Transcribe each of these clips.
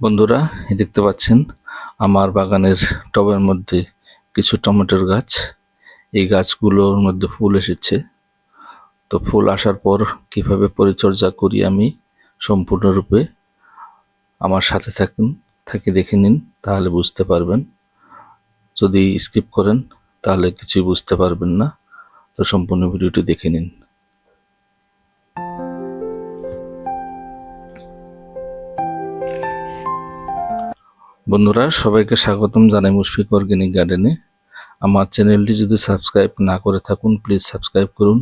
বন্ধুরা দেখতে পাচ্ছেন আমার বাগানের টবের মধ্যে কিছু টমেটোর গাছ। এই গাছগুলোর মধ্যে ফুল এসেছে। তো ফুল আসার পর কীভাবে পরিচর্যা করি আমি সম্পূর্ণরূপে, আমার সাথে থাকুন, থাকি দেখে নিন, তাহলে বুঝতে পারবেন। যদি স্কিপ করেন, তাহলে কিছুই বুঝতে পারবেন না। তো সম্পূর্ণ ভিডিওটি দেখে নিন। বন্ধুরা, সবাইকে স্বাগতম জানাই মুশফিক অর্গ্যানিক গার্ডেনে। আমার চ্যানেলটি যদি সাবস্ক্রাইব না করে থাকুন, প্লিজ সাবস্ক্রাইব করুন।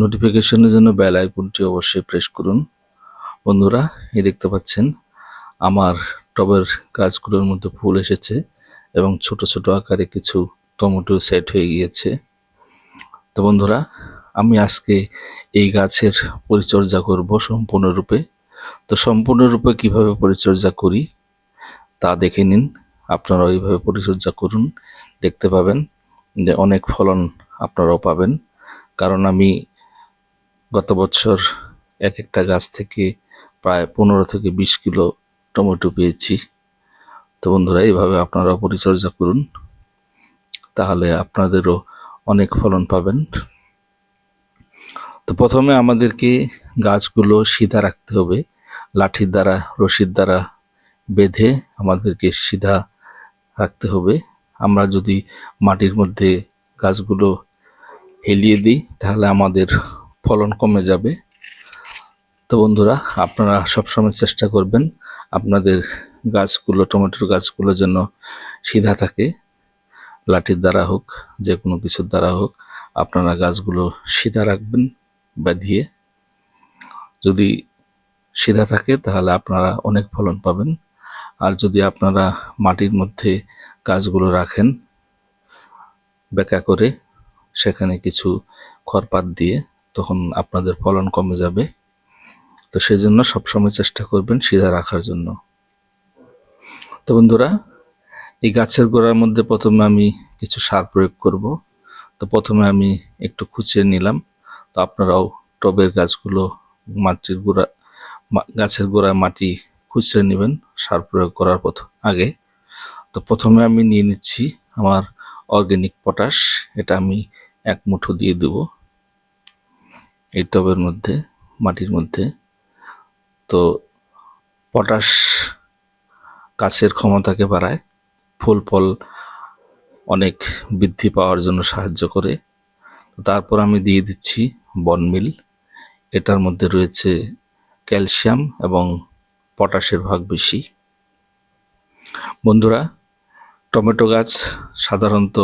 নোটিফিকেশনের জন্য বেল আইকনটি অবশ্যই প্রেস করুন। বন্ধুরা, এই দেখতে পাচ্ছেন, আমার টবের গাছগুলোর মধ্যে ফুল এসেছে এবং ছোট ছোট আকারে কিছু টমেটো সেট হয়ে গিয়েছে। তো বন্ধুরা, আমি আজকে এই গাছের পরিচর্যা করব সম্পূর্ণরূপে। তো সম্পূর্ণরূপে কীভাবে পরিচর্যা করি? তা দেখে নিন। আপনারা ওইভাবে পরিচর্যা করুন। দেখতে পাবেন যে অনেক ফলন আপনারাও পাবেন। কারণ আমি গত বছর এক একটা গাছ থেকে প্রায় পনেরো থেকে বিশ কিলো টমেটো পেয়েছি। তো বন্ধুরা, এইভাবে আপনারা পরিচর্যা করুন। তাহলে আপনাদেরও অনেক ফলন পাবেন। তো প্রথমে আমাদেরকে গাছগুলো সিধা রাখতে হবে। লাঠির দ্বারা, রশির দ্বারা বেঁধে আমাদেরকে সিধা রাখতে হবে। আমরা যদি মাটির মধ্যে গাছগুলো হেলিয়ে দিই, তাহলে আমাদের ফলন কমে যাবে। তো বন্ধুরা, আপনারা সবসময় চেষ্টা করবেন আপনাদের গাছগুলো, টমেটোর গাছগুলো যেন সিধা থাকে। লাঠির দ্বারা হোক, যে কোনো কিছুর দ্বারা হোক, আপনারা গাছগুলো সিধা রাখবেন বাঁধিয়ে। যদি সিধা থাকে, তাহলে আপনারা অনেক ফলন পাবেন। আর যদি আপনারা মাটির মধ্যে গাছগুলো রাখেন বেকা করে সেখানে কিছু খড়পাত দিয়ে তখন আপনাদের ফলন কমে যাবে। তো সেই জন্য সবসময় চেষ্টা করবেন সিধা রাখার জন্য। তো বন্ধুরা, এই গাছের গোড়ার মধ্যে প্রথমে আমি কিছু সার প্রয়োগ করব। তো প্রথমে আমি একটু খুঁচিয়ে নিলাম। তো আপনারাও টবের গাছগুলো মাটির গোড়া গাছের গোড়ায় মাটি খুচরে নেবেন। সার প্রয়োগ করার প্রথম আগে। তো প্রথমে আমি নিয়ে নিচ্ছি আমার অর্গানিক পটাশ। এটা আমি এক মুঠো দিয়ে দেব এই টবের মধ্যে, মাটির মধ্যে। তো পটাশ গাছের ক্ষমতাকে বাড়ায়, ফুল ফল অনেক বৃদ্ধি পাওয়ার জন্য সাহায্য করে। তারপর আমি দিয়ে দিচ্ছি বনমিল। এটার মধ্যে রয়েছে ক্যালসিয়াম এবং পটাশের ভাগ বেশি। বন্ধুরা, টমেটো গাছ সাধারণত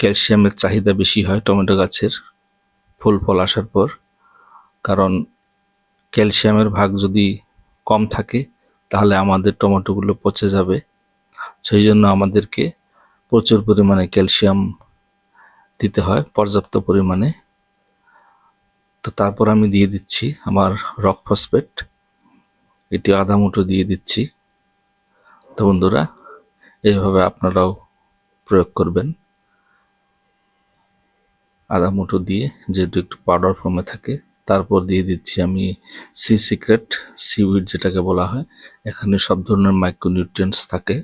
ক্যালসিয়ামের চাহিদা বেশি হয় টমেটো গাছের। ফুল ফল আসার পর, কারণ ক্যালসিয়ামের ভাগ যদি কম থাকে, তাহলে আমাদের টমেটোগুলো পচে যাবে। সেই জন্য আমাদেরকে প্রচুর পরিমাণে ক্যালসিয়াম দিতে হয়, পর্যাপ্ত পরিমাণে। তো তারপর আমি দিয়ে দিচ্ছি আমার রক ফসফেট এটি আধা মুঠো দিয়ে দিচ্ছি। তো বন্ধুরা, এইভাবে আপনারাও প্রয়োগ করবেন। আধা মুঠো দিয়ে যেহেতু একটু পাউডার ফর্মে থাকে, তারপর দিয়ে দিচ্ছি আমি সি সিক্রেট সিউইড যেটাকে বলা হয়। এখানে সব ধরনের মাইক্রোনিউট্রিয়েন্টস থাকে।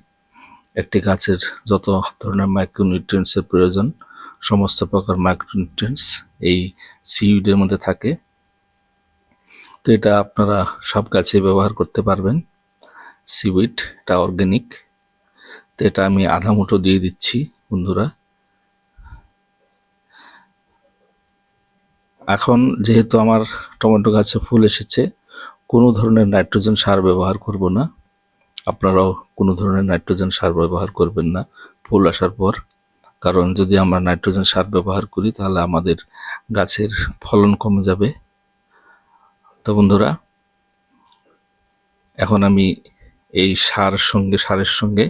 একটি গাছের যত ধরনের মাইক্রোনিউট্রিয়েন্টসের প্রয়োজন, সমস্ত প্রকার মাইক্রোনিউট্রিয়েন্টস এই সিউইডের মধ্যে থাকে। তো এটা আপনারা সব গাছে ব্যবহার করতে পারবেন। সিউইড এটা অর্গ্যানিক তো এটা আমি আধা মুঠো দিয়ে দিচ্ছি, বন্ধুরা। এখন যেহেতু আমার টমেটো গাছে ফুল এসেছে, কোনো ধরনের নাইট্রোজেন সার ব্যবহার করব না। আপনারাও কোনো ধরনের নাইট্রোজেন সার ব্যবহার করবেন না, ফুল আসার পর। কারণ যদি আমরা নাইট্রোজেন সার ব্যবহার করি, তাহলে আমাদের গাছের ফলন কমে যাবে। তো বন্ধুরা, এখন আমি এই সার সঙ্গে, সারের সঙ্গে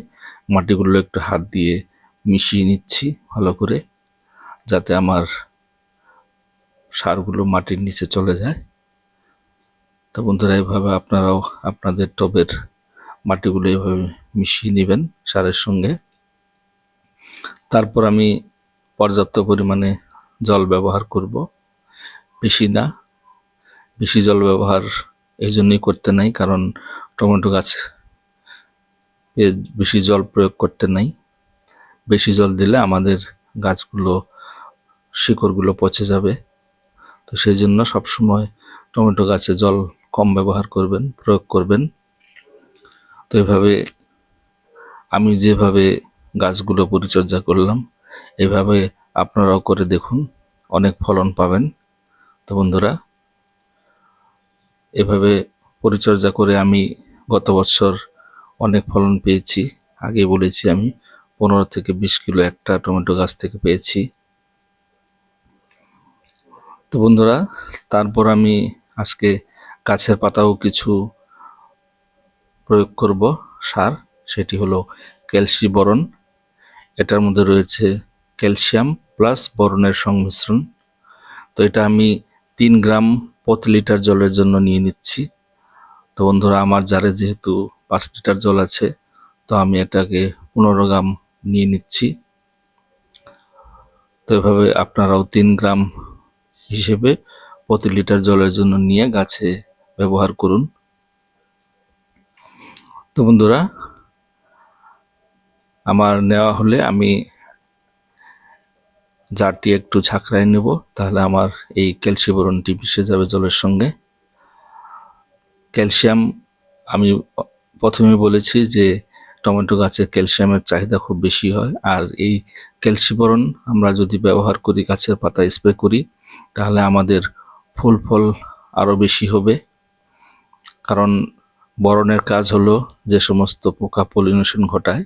মাটিগুলো একটু হাত দিয়ে মিশিয়ে নিচ্ছি ভালো করে, যাতে আমার সারগুলো মাটির নিচে চলে যায়। তো বন্ধুরা এইভাবে আপনারাও আপনাদের টবের মাটিগুলো এইভাবে মিশিয়ে নেবেন সারের সঙ্গে। তারপর আমি পর্যাপ্ত পরিমাণে জল ব্যবহার করব, বেশি না। বেশি জল ব্যবহার এই জন্যই করতে নাই, কারণ টমেটো গাছ এ বেশি জল প্রয়োগ করতে নাই। বেশি জল দিলে আমাদের গাছগুলো, শিকড়গুলো পচে যাবে। তো সেই জন্য সবসময় টমেটো গাছে জল কম ব্যবহার করবেন, প্রয়োগ করবেন। তো এভাবে আমি যেভাবে গাছগুলো পরিচর্যা করলাম, এভাবে আপনারাও করে দেখুন, অনেক ফলন পাবেন। তো বন্ধুরা এভাবে পরিচর্যা করে আমি গত বছর অনেক ফলন পেয়েছি। আগে বলেছি আমি, পনেরো থেকে বিশ কিলো একটা টমেটো গাছ থেকে পেয়েছি। তো বন্ধুরা, তারপর আমি আজকে গাছের পাতাও কিছু প্রয়োগ করব। সার, সেটি হলো ক্যালসি বরণ। এটার মধ্যে রয়েছে ক্যালসিয়াম প্লাস বরণের সংমিশ্রণ। তো এটা আমি তিন গ্রাম প্রতি লিটার জলের জন্য নিয়ে নিচ্ছি। তো বন্ধুরা, আমার জারে যেহেতু পাঁচ লিটার জল আছে, তো আমি এটাকে পনেরো গ্রাম নিয়ে নিচ্ছি। তো এভাবে আপনারাও তিন গ্রাম হিসেবে প্রতি লিটার জলের জন্য নিয়ে গাছে ব্যবহার করুন। তো বন্ধুরা, আমার নেওয়া হলে আমি জারটি একটু ঝাঁকড়ায় নেব, তাহলে আমার এই ক্যালসিবরনটি মিশে যাবে জলের সঙ্গে। ক্যালসিয়াম, আমি প্রথমে বলেছি যে টমেটো গাছে ক্যালসিয়ামের চাহিদা খুব বেশি হয়, আর এই ক্যালসিবরন আমরা যদি ব্যবহার করি, গাছের পাতা স্প্রে করি, তাহলে আমাদের ফুল ফল আরও বেশি হবে। কারণ বরণের কাজ হলো যে সমস্ত পোকা পলিনেশন ঘটায়,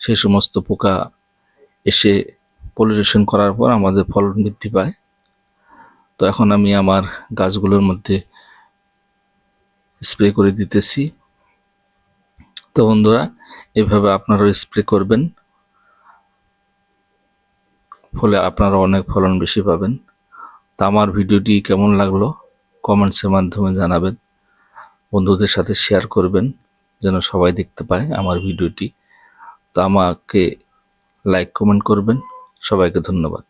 সেই সমস্ত পোকা এসে পলিনেশন করার পর আমাদের ফলন বৃদ্ধি পায়। তো এখন আমি আমার গাছগুলোর মধ্যে স্প্রে করে দিতেছি। তো বন্ধুরা, এভাবে আপনারাও স্প্রে করবেন। ফলে আপনারা অনেক ফলন বেশি পাবেন। তা আমার ভিডিওটি কেমন লাগল কমেন্টসের মাধ্যমে জানাবেন। বন্ধুদের সাথে শেয়ার করবেন যেন সবাই দেখতে পায় আমার ভিডিওটি। তো আমাকে লাইক কমেন্ট করবেন। সবাইকে ধন্যবাদ।